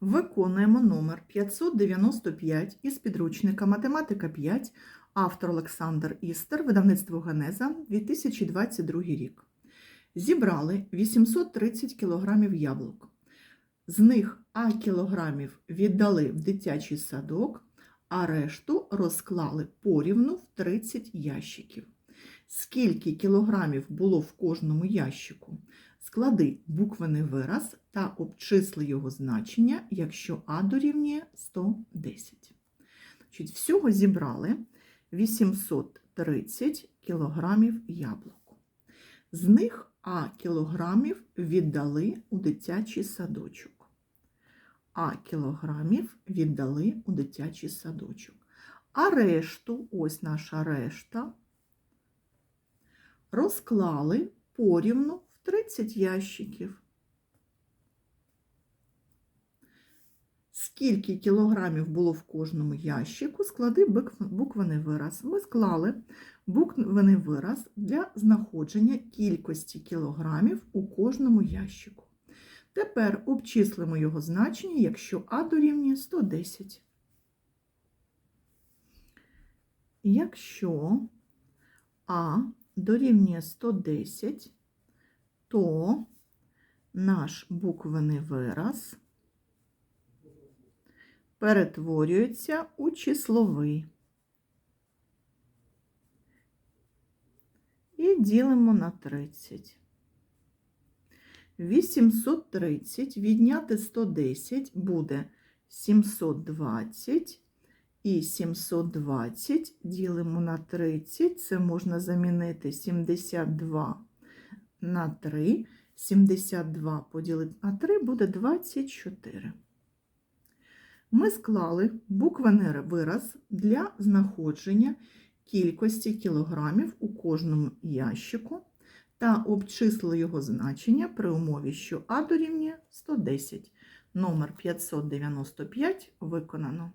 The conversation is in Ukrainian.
Виконуємо номер 595 із підручника Математика 5, автор Олександр Істер, видавництво Генеза, 2022 рік. Зібрали 830 кг яблук. З них А кілограмів віддали в дитячий садок, а решту розклали порівну в 30 ящиків. Скільки кілограмів було в кожному ящику? Склади буквений вираз та обчисли його значення, якщо А дорівнює 110. Значить, всього зібрали 830 кілограмів яблук. З них А кілограмів віддали у дитячий садочок. А кілограмів віддали у дитячий садочок. А решту, ось наша решта, розклали порівну 30 ящиків. Скільки кілограмів було в кожному ящику, склади буквений вираз. Ми склали буквений вираз для знаходження кількості кілограмів у кожному ящику. Тепер обчислимо його значення, якщо А дорівнює 110. Якщо А дорівнює 110, то наш буквений вираз перетворюється у числовий. І ділимо на 30. 830 відняти 110 буде 720. І 720 ділимо на 30, це можна замінити 72 на 3. 72 поділити на 3 буде 24. Ми склали буквений вираз для знаходження кількості кілограмів у кожному ящику та обчислили його значення при умові, що А дорівнює 110. Номер 595 виконано.